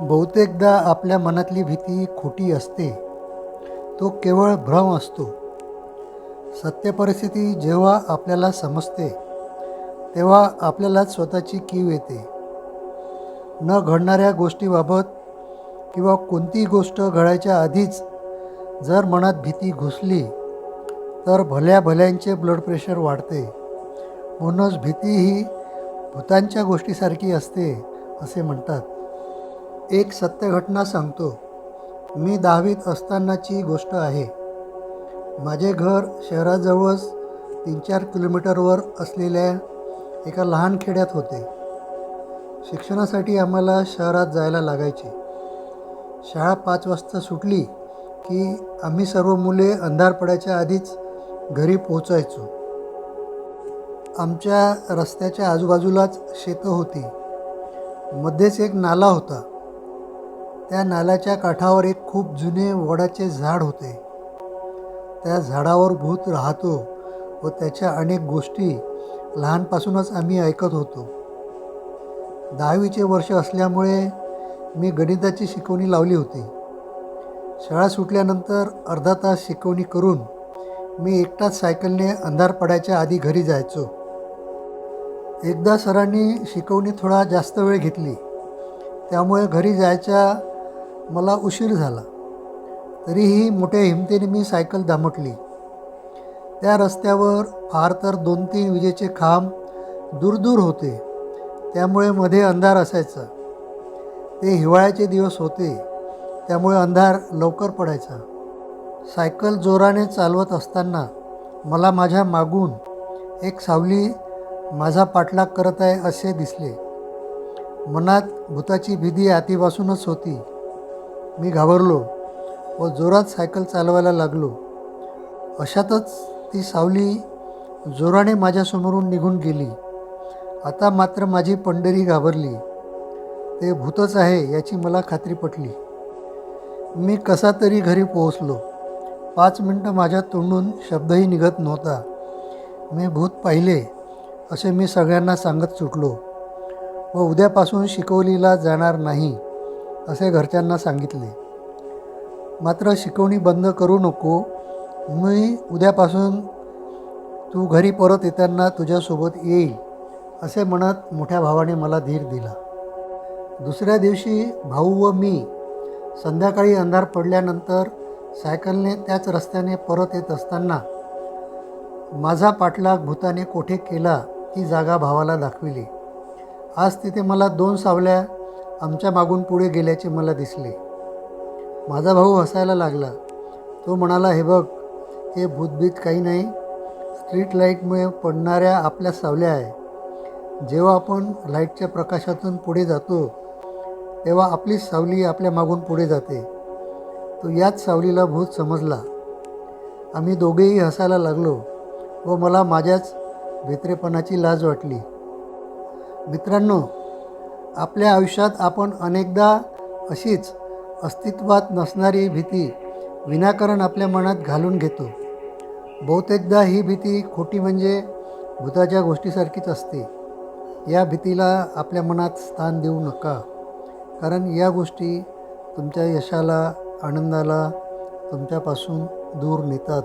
बहुतेकदा आपल्या मनातली भीती खोटी असते. तो केवळ भ्रम असतो. सत्य परिस्थिती जेव्हा आपल्याला समजते तेव्हा आपल्यालाच स्वतःची कीव येते. न घडणाऱ्या गोष्टीबाबत किंवा कोणतीही गोष्ट घडायच्या आधीच जर मनात भीती घुसली तर भल्या भल्यांचे ब्लड प्रेशर वाढते. म्हणूनच भीती ही भूतांच्या गोष्टीसारखी असते असे म्हणतात. एक सत्य घटना सांगतो. मी दहावीत असतानाची गोष्ट आहे. माझे घर शहराजवळच तीन चार किलोमीटरवर असलेल्या एका लहान खेड्यात होते. शिक्षणासाठी आम्हाला शहरात जायला लागायचे. शाळा पाच वाजता सुटली की आम्ही सर्व मुले अंधार पडायच्या आधीच घरी पोचायचो आमच्या रस्त्याच्या आजूबाजूलाच शेतं होती. मध्येच एक नाला होता. त्या नाल्याच्या काठावर एक खूप जुने वडाचे झाड होते. त्या झाडावर भूत राहतो व त्याच्या अनेक गोष्टी लहानपासूनच आम्ही ऐकत होतो. दहावीचे वर्ष असल्यामुळे मी गणिताची शिकवणी लावली होती. शाळा सुटल्यानंतर अर्धा तास शिकवणी करून मी एकटाच सायकलने अंधार पडायच्या आधी घरी जायचो. एकदा सरांनी शिकवणी थोडा जास्त वेळ घेतली. त्यामुळे घरी जायच्या मला उशीर झाला. तरीही मोठ्या हिमतीने मी सायकल दामटली त्या रस्त्यावर फार तर दोन तीन विजेचे खांब दूर दूर होते. त्यामुळे मध्ये अंधार असायचा. ते हिवाळ्याचे दिवस होते. त्यामुळे अंधार लवकर पडायचा. सायकल जोराने चालवत असताना मला माझ्या मागून एक सावली माझा पाठलाग करत आहे असे दिसले. मनात भूताची भीती आधीपासूनच होती. मी घाबरलो व जोरात सायकल चालवायला लागलो. अशातच ती सावली जोराने माझ्यासमोरून निघून गेली. आता मात्र माझी पंढरी घाबरली. ते भूतच आहे याची मला खात्री पटली. मी कसा तरी घरी पोहोचलो. पाच मिनटं माझ्या तोंडून शब्दही निघत नव्हता. मी भूत पाहिले असे मी सगळ्यांना सांगत सुटलो. व उद्यापासून शिकवलीला जाणार नाही. असे घरच्यांना सांगितले. मात्र शिकवणी बंद करू नको. मी उद्यापासून तू घरी परत येताना तुझ्यासोबत येईल असे म्हणत मोठ्या भावाने मला धीर दिला. दुसऱ्या दिवशी भाऊ व मी संध्याकाळी अंधार पडल्यानंतर सायकलने त्याच रस्त्याने परत येत असताना माझा पाठलाग भूताने कोठे केला ती जागा भावाला दाखविली. आज तिथे मला दोन सावल्या आमच्या मागून पुढे गेल्याचे मला दिसले. माझा भाऊ हसायला लागला. तो म्हणाला हे बघ हे भूतभीत काही नाही. स्ट्रीट लाईटमुळे पडणाऱ्या आपल्या सावल्या आहे. जेव्हा आपण लाईटच्या प्रकाशातून पुढे जातो तेव्हा आपलीच सावली आपल्या मागून पुढे जाते. तो याच सावलीला भूत समजला. आम्ही दोघेही हसायला लागलो व मला माझ्याच भित्रेपणाची लाज वाटली. मित्रांनो आपल्या आयुष्यात आपण अनेकदा अशीच अस्तित्वात नसणारी भीती विनाकारण आपल्या मनात घालून घेतो. बहुतेकदा ही भीती खोटी म्हणजे भूताच्या गोष्टीसारखीच असते. या भीतीला आपल्या मनात स्थान देऊ नका. कारण या गोष्टी तुमच्या यशाला आनंदाला तुमच्यापासून दूर नेतात.